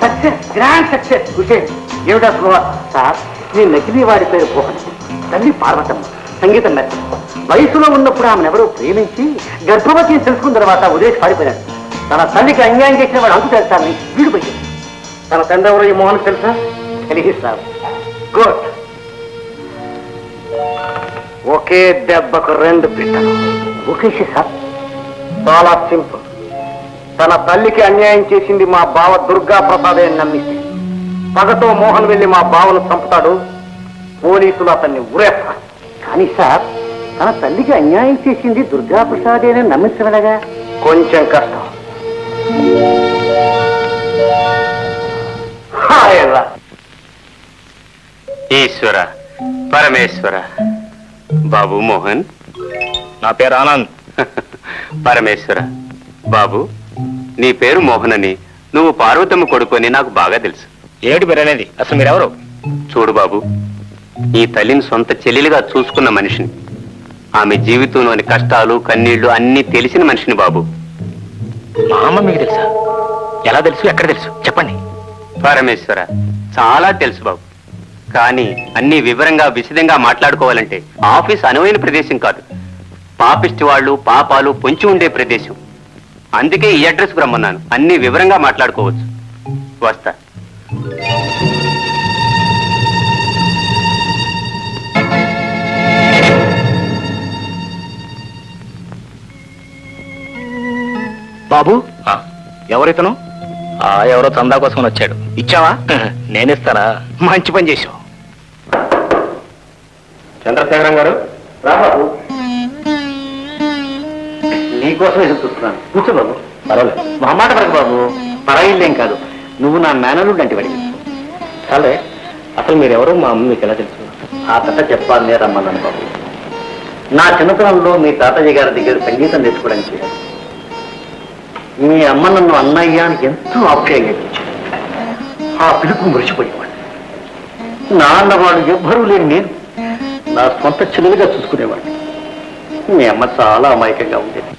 Success grand success Hussain ఏమిటా slow sir నేను నకిలీ వాడి పేరు పోహన్ తల్లి పార్వతమ్మ సంగీతం మెత్త వయసులో ఉన్నప్పుడు ఆమెను ఎవరో ప్రేమించి గర్భవతిని తెలుసుకున్న తర్వాత ఉదేష్ పాడిపోయాడు తన తల్లికి అన్యాయం చేసిన వాడు అంతు తెలుసాన్ని వీడు తన తండ్రి ఎవరో ఈ మోహన్ తెలుసా? తెలియదు సార్. గుడ్ ఒకే దెబ్బకు రెండు బిడ్డలు ఓకే సార్ చాలా సింపుల్. తన తల్లికి అన్యాయం చేసింది మా బావ దుర్గా ప్రసాదే అని నమ్మిస్తే పగతో మోహన్ వెళ్ళి మా బావను చంపుతాడు. పోలీసులు అతన్ని ఉరేస్తారు కానీ సార్ తన తల్లికి అన్యాయం చేసింది దుర్గా ప్రసాదేనని నమ్మించగలగా? కొంచెం కష్టం. ఈశ్వర పరమేశ్వర. బాబు మోహన్. నా పేరు ఆనంద్. పరమేశ్వర బాబు నీ పేరు మోహన్ అని నువ్వు పార్వతమ్మ కొడుకు అని నాకు బాగా తెలుసు. ఏమిటి అనేది? అసలు మీరెవరు? చూడు బాబు ఈ తల్లిని సొంత చెల్లెలుగా చూసుకున్న మనిషిని. ఆమె జీవితంలోని కష్టాలు కన్నీళ్ళు అన్నీ తెలిసిన మనిషిని బాబు. మా అమ్మ మీకు తెలుసా? ఎలా తెలుసు ఎక్కడ తెలుసు? చెప్పండి. పరమేశ్వర చాలా తెలుసు బాబు. కానీ అన్ని వివరంగా విశదంగా మాట్లాడుకోవాలంటే ఆఫీస్ అనువైన ప్రదేశం కాదు. పాపిష్టి వాళ్ళు పాపాలు పొంచి ఉండే ప్రదేశం. అందుకే ఈ అడ్రస్ రమ్మన్నాను. అన్ని వివరంగా మాట్లాడుకోవచ్చు. వస్తా. బాబు? ఎవరితను? ఎవరో చందా కోసం వచ్చాడు. ఇచ్చావా? నేనిస్తానా? మంచి పని చేసావు చంద్రశేఖరం గారు రాబాబు నీకోసం ఎదురు చూస్తున్నాను కూర్చో బాబు. పర్వాలేదు. మా మాట పడకు బాబు. పరాయిల్లేం కాదు. నువ్వు నా మేనలుడు అంటే వాడివి. సరే అసలు మీరెవరో మా అమ్మ మీకు ఎలా తెలుసు? ఆ కథ చెప్పాలనే రమ్మన్నాను బాబు. నా చిన్నతనంలో మీ తాతయ్య గారి దగ్గర సంగీతం నేర్చుకోవడానికి మీ అమ్మ నన్ను అన్నయ్య అని ఎంతో ఆప్యాయంగా పిలిచాడు ఆ పిలుపు మురిసిపోయేవాడు నా అన్నవాడు ఎవ్వరూ లేని నేను నా సొంత చెల్లెలుగా చూసుకునేవాడిని. మీ అమ్మ చాలా అమాయకంగా ఉండేది.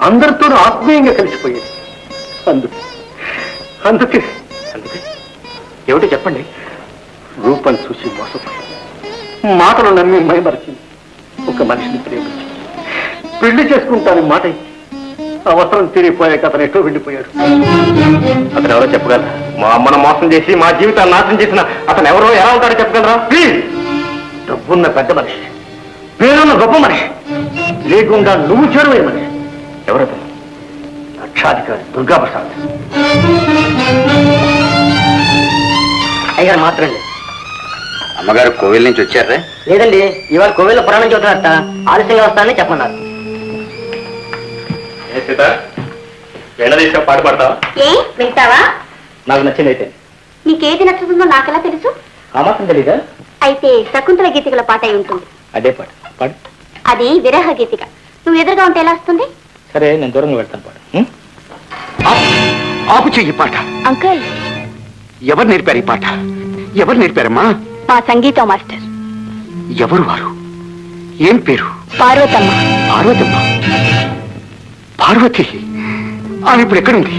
అందరితో ఆత్మీయంగా కలిసిపోయేది అందుకే అందుకే అందుకే. ఏమిటో చెప్పండి. రూపం చూసి మోసపోయింది మాటలు నమ్మి మైమరిచింది. ఒక మనిషిని ప్రేమించి పెళ్ళి చేసుకుంటాను మాట అవసరం తీరిపోయాక అతను ఎటో వెళ్ళిపోయాడు. అతను ఎవరో చెప్పగలరా? మా అమ్మను మోసం చేసి మా జీవితాన్ని నాశనం చేసిన అతను ఎవరో ఎలా ఉంటాడో చెప్పగలరా? ప్లీజ్! డబ్బున్న పెద్ద మనిషి పేరున్న గొప్ప మనిషి లేకుండా నువ్వు చేరువే మనిషి. ఎవరతను లక్షాధికారి దుర్గాప్రసాద్. అయ్యారు మాత్రం అమ్మగారు కోవిల్ నుంచి వచ్చారా? లేదండి ఇవాళ కోవిల్లో పురాణం చూస్తున్నట్ట ఆలస్యంగా వస్తానని సీత వెళ్ళదీసిన పాట పాడతావా? ఏ వింటావా? నాకు నచ్చింది అయితే. నీకేది నచ్చుతుందో నాకెలా తెలుసు? ఆ మాత్రం తెలీదా? అయితే శకుంతల గీతికల పాట ఉంటుంది. అదే పాట. పాడు. అది విరహ గీతిక. నువ్వు ఎదురుగా ఉంటే ఎలా వస్తుంది? సరే నేను దూరంగా వెళ్తాను పాడు. ఉం? ఆపు. చెయ్యి పాట. అంకుల్. ఎవరు నేర్పారు ఈ పాట? ఎవరు నేర్పారమ్మా? మా సంగీత మాస్టర్. ఎవరు వారు? ఏం పేరు? పార్వతమ్మ. పార్వతమ్మ? పార్వతి? ఆమె ఇప్పుడు ఎక్కడుంది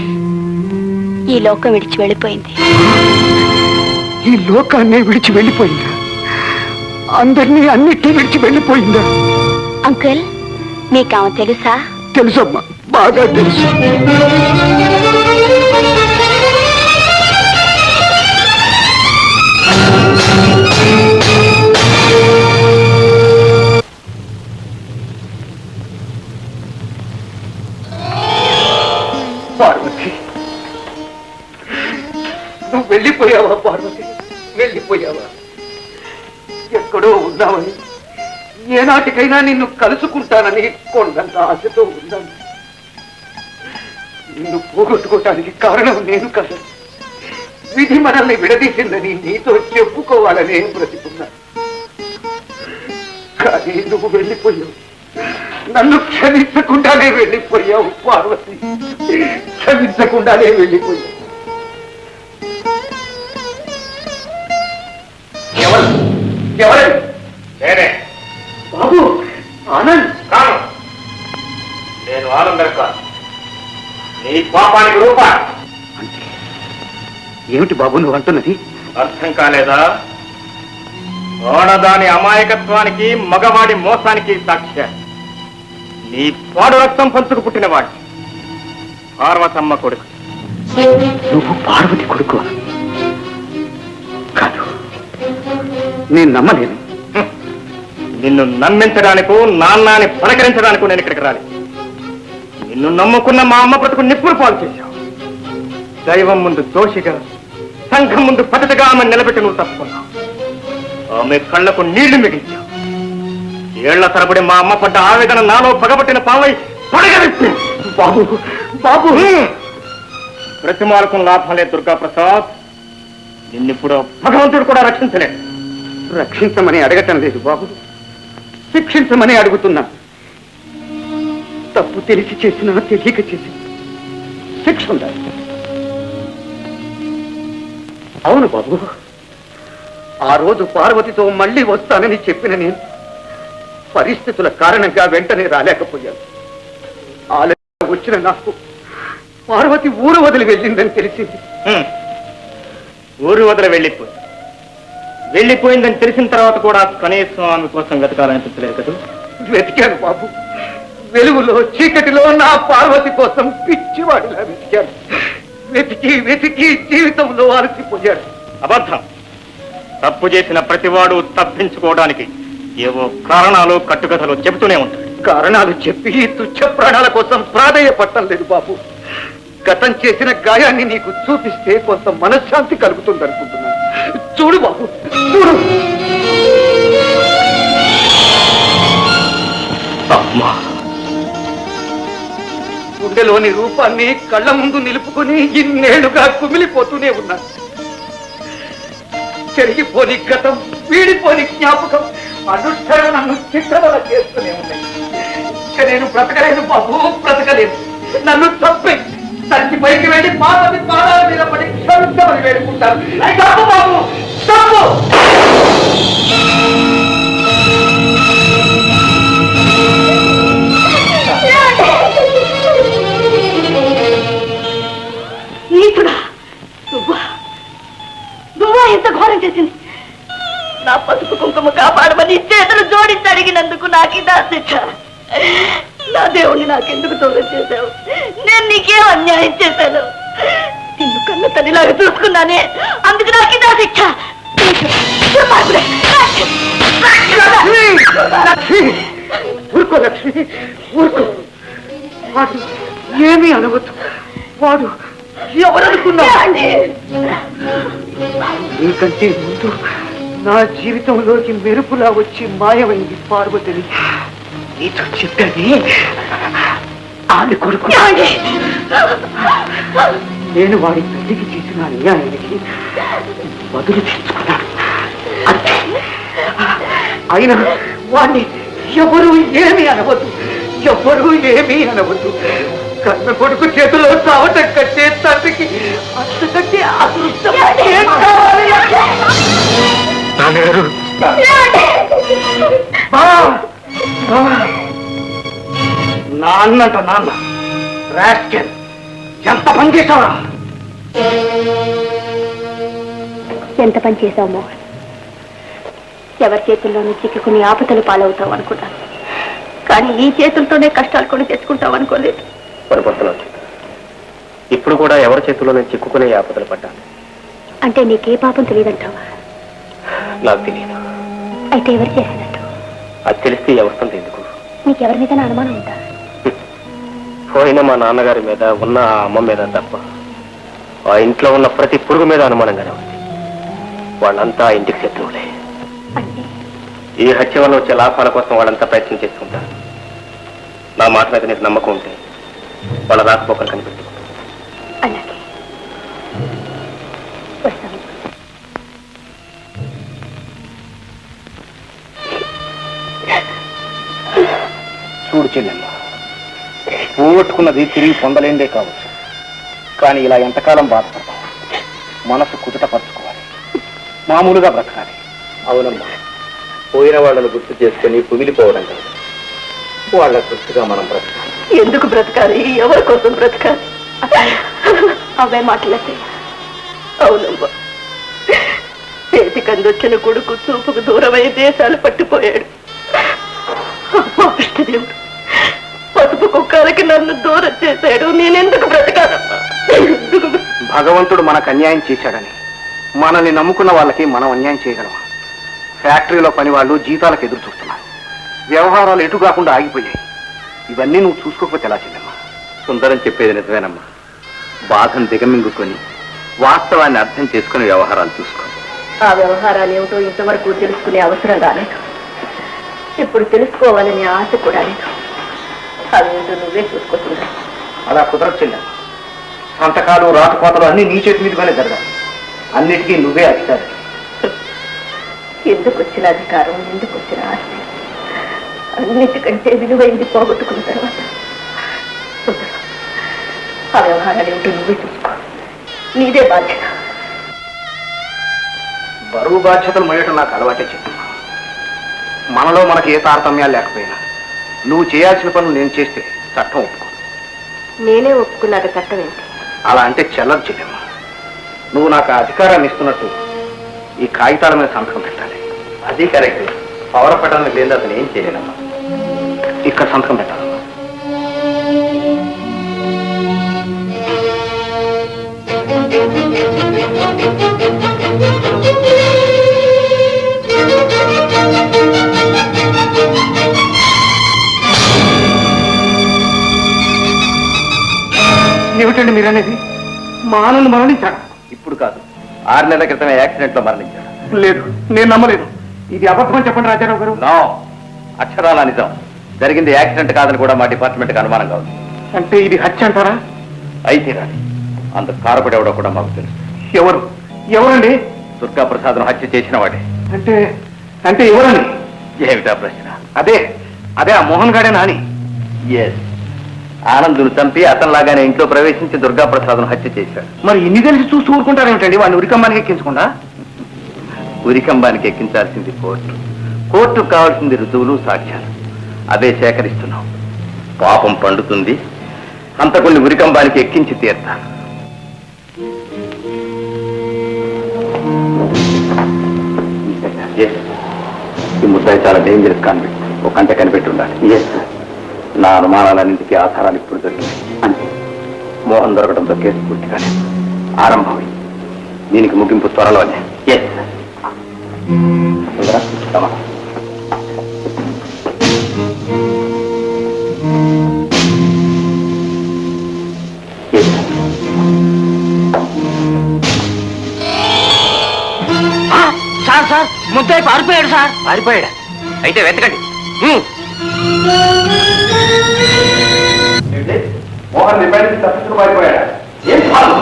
ఈ లోకం విడిచి వెళ్ళిపోయింది. ఈ లోకాన్నే విడిచి వెళ్ళిపోయిందా? అందరినీ అన్నిటినీ విడిచి వెళ్ళిపోయిందా? అంకుల్ మీకు ఆమె తెలుసా? తెలుసమ్మా. బాగా తెలుసు. ఎప్పటికైనా నిన్ను కలుసుకుంటానని కొండంత ఆశతో ఉన్నాను. నిన్ను పోగొట్టుకోవటానికి కారణం నేను కదా. విధి మనల్ని విడదీసిందని నీతో చెప్పుకోవాలని బ్రతికున్నాను కానీ నువ్వు వెళ్ళిపోయావు. నన్ను క్షమించకుండానే వెళ్ళిపోయావు పార్వతి. క్షమించకుండానే వెళ్ళిపోయావు. నీ పాపానికి రూపా. ఏమిటి బాబు నువ్వు అంటున్నది? అర్థం కాలేదా? ఓడదాని అమాయకత్వానికి మగవాడి మోసానికి సాక్ష్య. నీ పాడు రక్తం పంచుకు పుట్టినవాడి పార్వతమ్మ కొడుకు. నువ్వు పార్వతి కొడుకు. కాదు నేను నమ్మలేను. నిన్ను నమ్మించడానికో నాన్నాని పలకరించడానికో నేను ఇక్కడికి రాలేదు. నిన్ను నమ్ముకున్న మా అమ్మ బ్రతుకు నిప్పులు పాలు చేశావు. దైవం ముందు దోషిగా సంఘం ముందు పద్ధతిగా ఆమె నిలబెట్టి నువ్వు తప్పుకున్నావు. ఆమె కళ్ళకు నీళ్ళు మిగిల్చావు. ఏళ్ళ తరబడి మా అమ్మ పడ్డ ఆవేదన నాలో పగబట్టిన పావై పడగలిపి బాబు బాబు! ప్రతిమాలకు లాభం లేదు దుర్గా ప్రసాద్ నిన్నిప్పుడు భగవంతుడు కూడా రక్షించలేదు. రక్షించమని అడగటం లేదు బాబు. శిక్షించమని అడుగుతున్నా. తప్పు తెలిసి చేసినా తెలియక చేసి శిక్ష ఉండాలి. అవును బాబు. ఆ రోజు పార్వతితో మళ్ళీ వస్తానని చెప్పిన నేను పరిస్థితుల కారణంగా వెంటనే రాలేకపోయాను. ఆలయ వచ్చిన నాకు పార్వతి ఊరు వదిలి వెళ్ళిందని తెలిసింది. ఊరు వదిలి వెళ్ళిపోయి. వెళ్ళిపోయిందని తెలిసిన తర్వాత కూడా కనీసం ఆమె కోసం వెతకాలనిపించలేదు కదా? వెతికాను బాబు. వెలుగులో చీకటిలో నా పార్వతి కోసం పిచ్చివాడిలా వెతికాను వెతికి వెతికి జీవితంలో అలసిపోయాడు. అబద్ధం. తప్పు చేసిన ప్రతివాడు తప్పించుకోవడానికి ఏవో కారణాలు కట్టుకథలు చెబుతూనే ఉంటాడు. కారణాలు చెప్పి తుచ్చ ప్రాణాల కోసం ప్రాధేయపట్టం లేదు బాబు. గతం చేసిన గాయాన్ని నీకు చూపిస్తే కొంత మనశ్శాంతి కలుగుతుంది అనుకుంటున్నాను చూడు బాబు చూడు. అమ్మా గుండెలోని రూపాన్ని కళ్ళ ముందు నిలుపుకొని ఇన్నేళ్ళుగా కుమిలిపోతూనే ఉన్నాను చెరిగిపోని గతం వీడిపోని జ్ఞాపకం అనుక్షరం నన్ను చిత్రవల చేస్తూనే ఉన్నాయి. ఇక నేను బ్రతకలేను బాబు బ్రతకలేను. నన్ను తప్పే తల్లి పైకి వెళ్ళి పాతని పాదాల మీద పడి క్షమించమని వేడుకుంటాను. బాబు తప్పు! జోడించి అడిగినందుకు నాకు ఇదా శిక్ష నా దేవుణ్ణి నాకెందుకు దూరం చేశావు? నేను నీకేం అన్యాయం చేశాను. నిన్ను కన్న తల్లిలాగా చూసుకున్నానే అందుకు నాకు ఇదా శిక్ష ఊరుకో లక్ష్మి ఊరుకో. వాడు ఏమీ అనవద్దు. వాడు ఎవరనుకున్నావు ఏమండి? నీకంటే ముందు నా జీవితంలోకి మెరుపులా వచ్చి మాయమైంది పార్వతిని. నీతో చెప్పాను ఆమె కొడుకు? నేను వాడి తల్లికి చేసిన అన్యాయానికి బదులు తెచ్చుకున్నాను. అంతే. అయినా వాణ్ణి ఎవరు ఏమీ అనవద్దు. ఎవరు ఏమీ అనవద్దు. కన్న కొడుకు చేతిలో చావటం కట్టే తండ్రికి అంతకంటే అదృష్టం? నాన్నగారు! నాన్నంట నాన్న రాస్కెల్. ఎంత పని చేశావరా? ఎంత పని చేశావు మోహన్? ఎవరి చేతుల్లోనూ చిక్కుకుని ఆపదలు పాలవుతావు అనుకున్నాను కానీ ఈ చేతులతోనే కష్టాలు కొని తెచ్చుకుంటావు అనుకోలేదు. పొరపడుతున్నాను ఇప్పుడు కూడా ఎవరి చేతుల్లోనే చిక్కుకునే ఆపదలు పడ్డాను. అంటే నీకే పాపం తెలియదంటావా? నాకు తెలియదు. అయితే ఎవరు చేసినట్టు అది తెలిస్తే ఈ అవస్థ ఎందుకు? నీకెవరి మీద అనుమానం ఉందా? పోయిన మా నాన్నగారి మీద ఉన్న ఆ అమ్మ మీద తప్ప ఆ ఇంట్లో ఉన్న ప్రతి పురుగు మీద అనుమానంగానే ఉంది వాళ్ళంతా ఆ ఇంటికి శత్రువులే. ఈ హత్య వల్ల వచ్చే లాభాల కోసం వాళ్ళంతా ప్రయత్నం చేస్తుంటారు నా మాట మీద నీకు నమ్మకం ఉంటే వాళ్ళ రాకపోకలు కనిపెట్టుకో. చూడు చెల్లెమ్మ పోగొట్టుకున్నది తిరిగి పొందలేందే కావచ్చు. కానీ ఇలా ఎంతకాలం బాధపడతాం మనసు కుదుటపరచుకోవాలి మామూలుగా బ్రతకాలి. అవునమ్మా. పోయిన వాళ్ళను గుర్తు చేసుకుని కుమిలిపోవడం కాదు. వాళ్ళ గుర్తుగా మనం బ్రతకాలి. ఎందుకు బ్రతకాలి? ఎవరి కోసం బ్రతకాలి? అవే మాటలే. అవునమ్మా. చేతికందొచ్చిన కొడుకు చూపుకు దూరమై దేశాలు పట్టిపోయాడు. పసుపు కుక్కలకి నన్ను దూరం చేశాడు. నేనెందుకు బ్రతకాలమ్మా? ఎందుకు బ్రతకాలి? భగవంతుడు మనకు అన్యాయం చేశాడని. మనల్ని నమ్ముకున్న వాళ్ళకి మనం అన్యాయం చేయగలమా? ఫ్యాక్టరీలో పని వాళ్ళు జీతాలకు ఎదురు చూస్తున్నారు. వ్యవహారాలు ఎటు కాకుండా ఆగిపోయాయి. ఇవన్నీ నువ్వు చూసుకోకపోతే ఎలా చెల్లెమ్మా? సుందరం చెప్పేది నిజమేనమ్మా. బాధను దిగమింగుకొని వాస్తవాన్ని అర్థం చేసుకుని వ్యవహారాలు చూసుకో. ఆ వ్యవహారాలు ఏమిటో ఇంతవరకు తెలుసుకునే అవసరం రాలేదు. ఇప్పుడు తెలుసుకోవాలనే ఆశ కూడా లేదు. నువ్వే చూసుకుంటున్నా అలా కుదరదు సంతకాలు రాతకోతలు అన్ని నీ చేతి మీదుగానే జరగాలి. అన్నిటికీ నువ్వే అధికారి. ఎందుకు వచ్చిన అధికారం ఎందుకు వచ్చిన ఆస్తి? అన్నిటికంటే విలువైంది పోగొట్టుకున్న తర్వాత. ఆ వ్యవహారాలు ఏమిటో నువ్వే చూసుకో. నీదే బాధ్యత. బరువు బాధ్యతలు మోయటం నాకు అలవాటే చెల్లెమ్మా మనలో మనకి ఏ తారతమ్యాలు లేకపోయినా. నువ్వు చేయాల్సిన పనులు నేను చేస్తే చట్టం ఒప్పుకో. నేనే ఒప్పుకున్నాక చట్టం ఏంటి? అలా అంటే చెల్లదు చెల్లెమ్మా. నువ్వు నాకు అధికారాన్ని ఇస్తున్నట్టు ఈ కాగితాల మీద సంతకం పెట్టాలి. అది కరెక్ట్. పవర్ పట్టడానికి లేదు అతను ఏం చేయలేనమ్మా? ఇక్కడ సంతకం పెట్టాలమ్మా మీరనేది మా ఆనంద్ మరణించాడు ఇప్పుడు కాదు. ఆరు నెలల క్రితమే యాక్సిడెంట్లో మరణించాడు లేదు నేను నమ్మలేదు. ఇది అబద్ధం చెప్పండి రాజారావు గారు. నో అక్షరాల నిజం. జరిగింది యాక్సిడెంట్ కాదని కూడా మా డిపార్ట్మెంట్కి అనుమానంగా ఉంది. అంటే ఇది హత్య అంటారా? అయితే రాని అందుకు కారపడి ఎవడో కూడా మాకు తెలుసు. ఎవరు? ఎవరండి? దుర్గా ప్రసాద్ను హత్య చేసిన వాడే. అంటే అంటే ఎవరండి ఏమిటా ప్రశ్న? అదే అదే ఆ మోహన్ గాడే నాని ఎస్ ఆనందును చంపి అతనిలాగానే ఇంట్లో ప్రవేశించి దుర్గా ప్రసాద్ను హత్య చేశాడు. మరి ఇన్ని తెలిసి చూస్తూ ఊరుకుంటారేమిటండి? వాడిని ఉరికమ్మానికి ఎక్కించకుండా? ఉరికంబానికి ఎక్కించాల్సింది కోర్టు. కోర్టుకు కావాల్సింది రుజువులు సాక్ష్యాలు. అవే సేకరిస్తున్నాం. పాపం పండుతుంది. అంతకుల్ని ఉరికంబానికి ఎక్కించి తీర్తాను. ఈ ముద్దాయి చాలా డేంజరస్ కాన్విక్ట్ ఒక గంట కనిపెట్టి ఉండాలి. ఎస్ నా అనుమానాలన్నింటికీ ఆధారాలు ఇప్పుడు దొరికినాయి. అంతే మోహన్ దొరకడంతో కేసు పూర్తిగానే ఆరంభమైంది. దీనికి ముగింపు త్వరలోనే. ఎస్ సార్ సార్ ముద్దాయి పారిపోయాడు సార్. పారిపోయాడా అయితే వెతకండి. మోహన్ రిపేర్ తప్పించుకు పారిపోయాడా ఏం కాదు.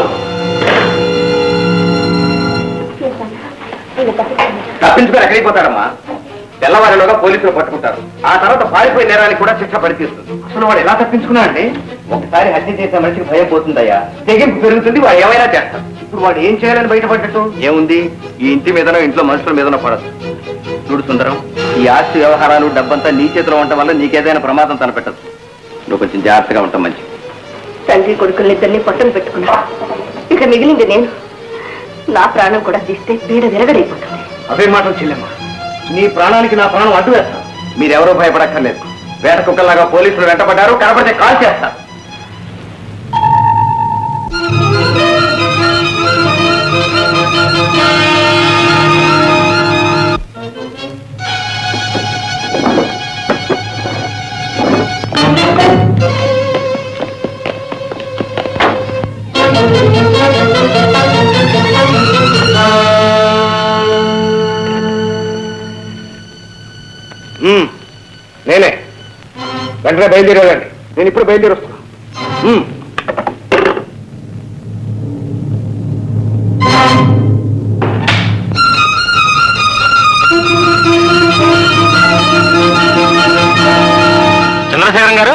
తప్పించుకొని ఎక్కడికి పోతాడమ్మా తెల్లవారిలోగా పోలీసులు పట్టుకుంటారు. ఆ తర్వాత పారిపోయిన నేరానికి కూడా శిక్ష పడిపిస్తుంది అసలు వాడు ఎలా తప్పించుకున్నాడండి? ఒకసారి హత్య చేసే మనిషికి భయం పోతుందయ్యా. తెగింపు పెరుగుతుంది వాడు ఏమైనా చేస్తాడు. ఇప్పుడు వాడు ఏం చేయాలని బయటపడ్డట్టు? ఏముంది? ఈ ఇంటి మీదనో ఇంట్లో మనుషుల మీదనో పడదు. చూడు సుందరం ఈ ఆస్తి వ్యవహారాలు డబ్బంతా నీ చేతిలో ఉండటం వల్ల నీకేదైనా ప్రమాదం తలపెట్టదు. నువ్వు కొంచెం జాగ్రత్తగా ఉంటాం మంచిది తండ్రి కొడుకులిద్దరిని పట్టును పెట్టుకున్నా. ఇక మిగిలింది నేను. నా ప్రాణం కూడా తీస్తే పీడ విరగడైపోతుంది అవే మాటలు చెల్లెమ్మా. నీ ప్రాణానికి నా ప్రాణం అడ్డు వేస్తాను మీరెవరూ భయపడక్కర్లేదు. వేట కుక్కల్లాగా పోలీసులు వెంటపడ్డారు కనపడితే కాల్ చేస్తారు నేనే. వెంటనే బయలుదేరేదండి నేను ఇప్పుడు బయలుదేరి వస్తున్నా చంద్రశేఖరం గారు?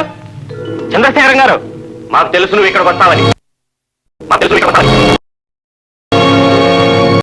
చంద్రశేఖరం గారు మాకు తెలుసు నువ్వు ఇక్కడ మాకు తెలుసు నువ్వు ఇక్కడికి వస్తావని.